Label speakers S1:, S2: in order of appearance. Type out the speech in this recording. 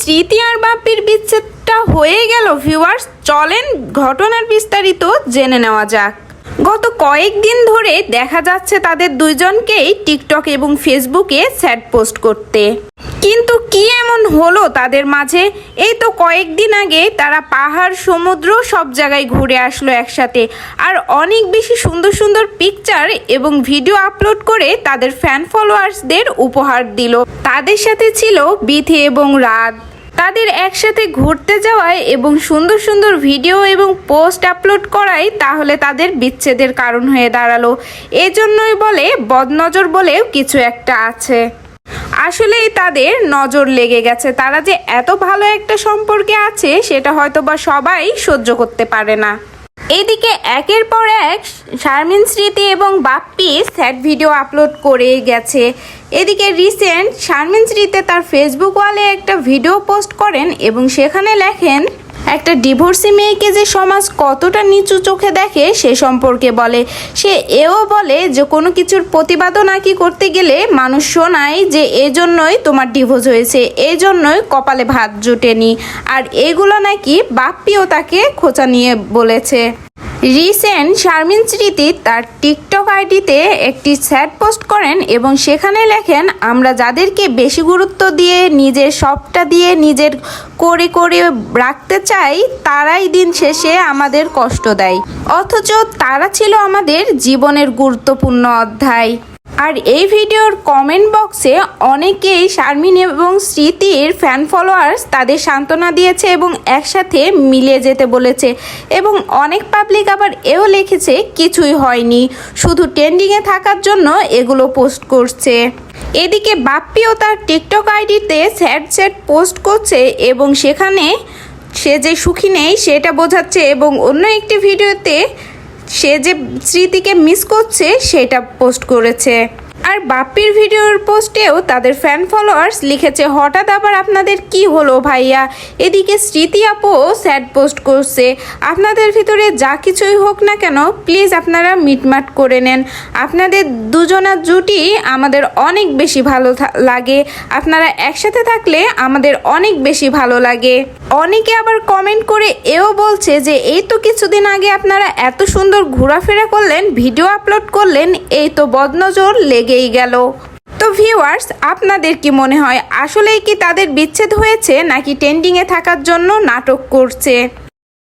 S1: স্মৃতি আর বাপ্পির বিচ্ছেদটা হয়ে গেল ভিউয়ার্স চলেন ঘটনার বিস্তারিত জেনে নেওয়া যাক। গত কয়েকদিন ধরে দেখা যাচ্ছে তাদের দুইজনকেই টিকটক এবং ফেসবুকে স্যাড পোস্ট করতে। কিন্তু কি এমন হলো তাদের মাঝে? এই তো কয়েকদিন আগে তারা পাহাড়, সমুদ্র সব জায়গায় ঘুরে আসলো একসাথে। আর অনেক বেশি সুন্দর সুন্দর পিকচার এবং ভিডিও আপলোড করে তাদের ফ্যান ফলোয়ার্সদের উপহার দিল। তাদের সাথে ছিল বিথি এবং রাত তাদের একসাথে ঘুরতে যাওয়ায় এবং সুন্দর সুন্দর ভিডিও এবং পোস্ট আপলোড করাই তাহলে তাদের বিচ্ছেদের কারণ হয়ে দাঁড়াল। এজন্যই বলে বদনজর বলেও কিছু একটা আছে। আসলেই তাদের নজর লেগে গেছে। তারা যে এত ভালো একটা সম্পর্কে আছে, সেটা হয়তো বা সবাই সহ্য করতে পারে না। এদিকে একের পর এক শারমিন স্মৃতি এবং বাপ্পি স্যাড ভিডিও আপলোড করে গেছে। এদিকে রিসেন্ট শারমিন স্মৃতি তার ফেসবুক ওয়ালে একটা ভিডিও পোস্ট করেন এবং সেখানে লেখেন একটা ডিভোর্সি মেয়েকে যে সমাজ কতটা নিচু চোখে দেখে সে সম্পর্কে বলে। সে এও বলে যে কোনো কিছুর প্রতিবাদও নাকি করতে গেলে মানুষ শোনায় যে এজন্যই তোমার ডিভোর্স হয়েছে এই জন্যই কপালে ভাত জুটেনি। আর এগুলো নাকি বাপ্পিও তাকে খোঁচা নিয়ে বলেছে। রিসেন্ট শারমিন স্মৃতি তার টিকটক আইডিতে একটি স্যাড পোস্ট করেন এবং সেখানে লেখেন, আমরা যাদেরকে বেশি গুরুত্ব দিয়ে নিজের সবটা দিয়ে নিজের করে করে রাখতে চাই, তারাই দিন শেষে আমাদের কষ্ট দেয়। অথচ তারা ছিল আমাদের জীবনের গুরুত্বপূর্ণ অধ্যায়। আর এই ভিডিওর কমেন্ট বক্সে অনেকেই শারমিন এবং স্মৃতির ফ্যান ফলোয়ার্স তাদের সান্ত্বনা দিয়েছে এবং একসাথে মিলে যেতে বলেছে। এবং অনেক পাবলিক আবার এও লিখেছে, কিছুই হয়নি। শুধু ট্রেন্ডিংয়ে থাকার জন্য এগুলো পোস্ট করছে। এদিকে বাপ্পিও তার টিকটক আইডিতে স্যাড স্যাড পোস্ট করছে এবং সেখানে সে যে সুখী নেই সেটা বোঝাচ্ছে এবং অন্য একটি ভিডিওতে সে যে স্মৃতিকে মিস করছে সেটা পোস্ট করেছে। আর বাপ্পির ভিডিওর পোস্টেও তাদের ফ্যান ফলোয়ার্স লিখেছে, হঠাৎ আবার আপনাদের কি হলো ভাইয়া? এদিকে স্মৃতি আপু স্যাড পোস্ট করছে। আপনাদের ভিতরে যা কিছুই হোক না কেন প্লিজ আপনারা মিটমাট করে নেন। আপনাদের দুজনার জুটি আমাদের অনেক বেশি ভালো লাগে। আপনারা একসাথে থাকলে আমাদের অনেক বেশি ভালো লাগে। অনেকে আবার কমেন্ট করে এও বলছে যে, এই তো কিছুদিন আগে আপনারা এত সুন্দর ঘোরাফেরা করলেন, ভিডিও আপলোড করলেন, এই তো বদনজর লেগেই গেল। তো ভিউয়ার্স আপনাদের কি মনে হয়, আসলেই কি তাদের বিচ্ছেদ হয়েছে নাকি ট্রেন্ডিংয়ে থাকার জন্য নাটক করছে?